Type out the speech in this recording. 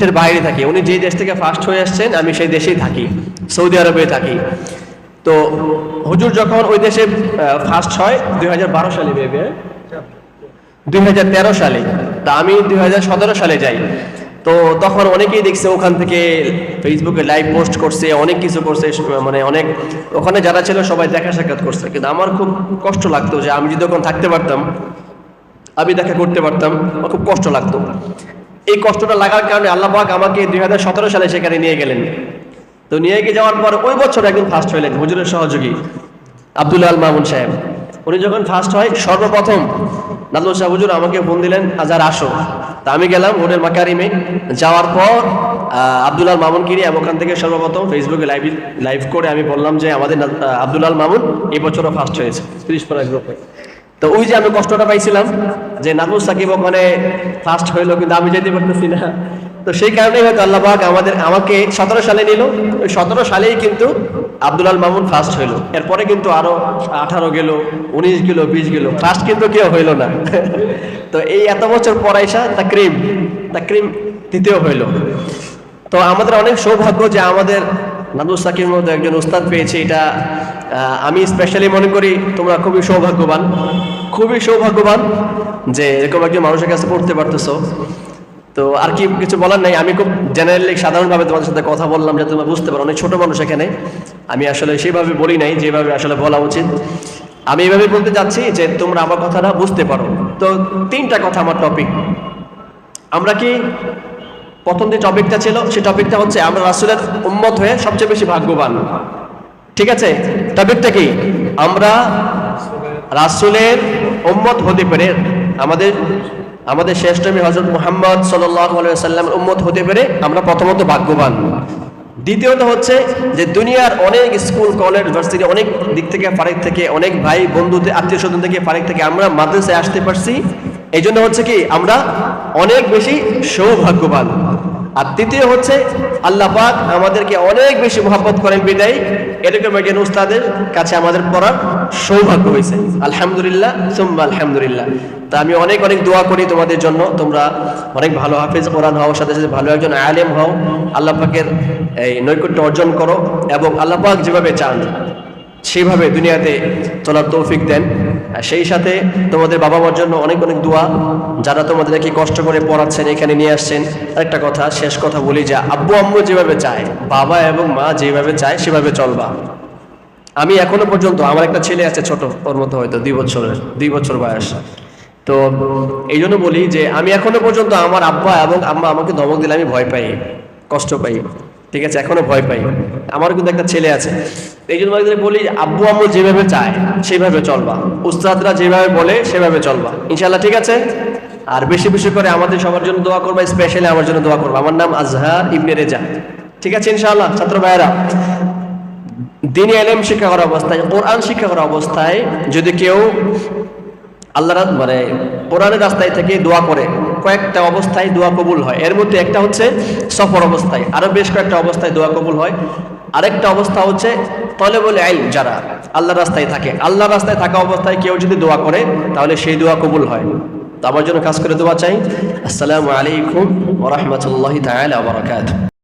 দেশের বাইরে থাকি। উনি যে দেশ থেকে ফার্স্ট হয়ে আসছেন, আমি সেই দেশেই থাকি, সৌদি আরবে থাকি। তো হুজুর যখন ওই দেশে ফার্স্ট হয়, দুই সালে ভেবে দুই সালে। তা আমি দু হাজার সতেরো সালে যাই। তো তখন অনেকেই দেখছে ওখান থেকে ফেসবুকে লাইভ পোস্ট করছে, অনেক কিছু করছে মানে অনেক, ওখানে যারা ছিল সবাই দেখা সাক্ষাৎ করছে। কিন্তু আমার খুব কষ্ট লাগতো যে আমি যদি ওখানে থাকতে পারতাম, আমি দেখা করতে পারতাম খুব কষ্ট লাগতো। এই কষ্টটা লাগার কারণে আল্লাহ পাক আমাকে দুই হাজার সতেরো সালে সেখানে নিয়ে গেলেন। তো নিয়ে গিয়ে যাওয়ার পর ওই বছর একজন ফার্স্ট হইলেন হুজুরের সহযোগী আব্দুল্লাহ আল মামুন সাহেব। উনি যখন ফার্স্ট হয়, সর্বপ্রথম নাজমুল শাহ হুজুর আমাকে ফোন দিলেন আজার আসো। তা আমি গেলাম হোটেল মাকারিমে। যাওয়ার পর আব্দুল আল মামুন কিনে ওখান থেকে সর্বপ্রথম ফেসবুকে লাইভ লাইভ করে আমি বললাম যে, আমাদের আব্দুল আল মামুন এই বছরও ফার্স্ট হয়েছে। ত্রিশ পারা গ্রুপে তো ওই যে আমি কষ্টটা পাইছিলাম যে নাজমুল সাকিব ওখানে ফার্স্ট হইল, কিন্তু আমি যেতে পারতেছি না। তো সেই কারণেই হয়তো আল্লাহ পাক আমাদের, আমাকে সতেরো সালে নিল। ওই সতেরো সালেই কিন্তু আব্দুল আল মামুন ফার্স্ট হইল। এরপরে কিন্তু আরও আঠারো গেল, উনিশ গেল, বিশ গেল। ফার্স্ট কিন্তু কেউ হইল না। তো এই এত বছর পড়াইসা তা ক্রিম তা ক্রিম দ্বিতীয় হইল। তো আমাদের অনেক সৌভাগ্য যে আমাদের নাদুর সাকির মধ্যে একজন উস্তাদ পেয়েছে। এটা আমি স্পেশালি মনে করি তোমরা খুবই সৌভাগ্যবান। খুবই সৌভাগ্যবান যে এরকম একজন মানুষের কাছে পড়তে পারতেছো। তো আর কি কিছু বলার নাই, আমি খুব জেনারেলি সাধারণভাবে তোমাদের সাথে কথা বললাম যাতে তোমরা বুঝতে পারো, অনেক ছোট মানুষ এখানে। আমি আসলে সেভাবে বলি নাই, যেভাবে আসলে বলা উচিত। আমি এইভাবে বলতে চাচ্ছি যে তোমরা আমার কথাটা বুঝতে পারো। তো তিনটা কথা আমার টপিক আমরা কি প্রথম যে টপিকটা ছিল সেই টপিকটা হচ্ছে আমরা রাসুলের উম্মত হয়ে সবচেয়ে বেশি ভাগ্যবান। ঠিক আছে? টপিকটা কি? আমরা রাসুলের উম্মত হতে পেরে আমাদের আমাদের শ্রেষ্ঠ নবী হজরত মোহাম্মদ সাল্লামের উম্মত হতে পেরে আমরা প্রথমত ভাগ্যবান। দ্বিতীয়ত হচ্ছে যে দুনিয়ার অনেক স্কুল, কলেজ ইউনিভার্সিটি অনেক দিক থেকে, ফারেক থেকে, অনেক ভাই বন্ধুদের আত্মীয় স্বজন থেকে, ফারেক থেকে আমরা মাদ্রাসায় আসতে পারছি। এই জন্য হচ্ছে কি, আমরা অনেক বেশি সৌভাগ্যবান। আর তৃতীয় হচ্ছে আল্লাহ পাক আমাদেরকে অনেক বেশি মহাব্বত করেন বিদায়। এরকম একজন উস্তাদের কাছে আমাদের পড়ার সৌভাগ্য হয়েছে। আলহামদুলিল্লাহ, সুম্মা আলহামদুলিল্লাহ। তা আমি অনেক অনেক দোয়া করি তোমাদের জন্য। তোমরা অনেক ভালো হাফেজ কোরআন হও, সাথে সাথে ভালো একজন আলেম হও। আল্লাহ পাকের এই নৈকট্য অর্জন করো এবং আল্লাহ পাক যেভাবে চান, সেভাবে দুনিয়াতে চলার তৌফিক দেন। সেই সাথে তোমাদের বাবা মার জন্য অনেক অনেক দোয়া যারা তোমাদের তোমাদেরকে কষ্ট করে পড়াচ্ছেন, এখানে নিয়ে আসছেন। আরেকটা কথা, শেষ কথা বলি যে আব্বু, আম্মু যেভাবে চায়, বাবা এবং মা যেভাবে চায়, সেভাবে চলবা। আমি এখনও পর্যন্ত, আমার একটা ছেলে আছে ছোট, ওর মতো হয়তো দুই বছরের, দুই বছর বয়স। তো এই জন্য বলি যে আমি এখনও পর্যন্ত আমার আব্বা এবং আম্মা আমাকে ধমক দিলে আমি ভয় পাই, কষ্ট পাই। ঠিক আছে, এখনও ভয় পাই। আমার কিন্তু একটা ছেলে আছে। এই জন্য বলি, আব্বু আম্মু যেভাবে চায়, সেভাবে চলবা। উস্তাদরা যেভাবে বলে, সেভাবে চলবা। ইনশাল্লাহ ঠিক আছে? আর বেশি বেশি করে আমাদের সবার জন্য দোয়া করবা স্পেশালি আমার জন্য দোয়া করবা। আমার নাম আজহার ইবনে রেজা। ঠিক আছে, ইনশাআল্লাহ, ছাত্র ভাইয়েরা? দিনী এলেম শিক্ষা করা অবস্থায়, কোরআন শিক্ষা করা অবস্থায় যদি কেউ আল্লাহ মানে কোরআনের রাস্তায় থেকে দোয়া করে কয়েকটা অবস্থায় দোয়া কবুল হয়। এর মধ্যে একটা হচ্ছে সফর অবস্থায়। আরও বেশ কয়েকটা অবস্থায় দোয়া কবুল হয়। আরেকটা অবস্থা হচ্ছে তলে বলে আইল যারা আল্লাহ রাস্তায় থাকে। আল্লাহ রাস্তায় থাকা অবস্থায় কেউ যদি দোয়া করে, তাহলে সেই দোয়া কবুল হয়। তো আমার জন্য কাজ করে দোয়া চাই। আসসালামু আলাইকুম ওরহমতুল্লাহ তাআলা ওয়া বারাকাতুহু।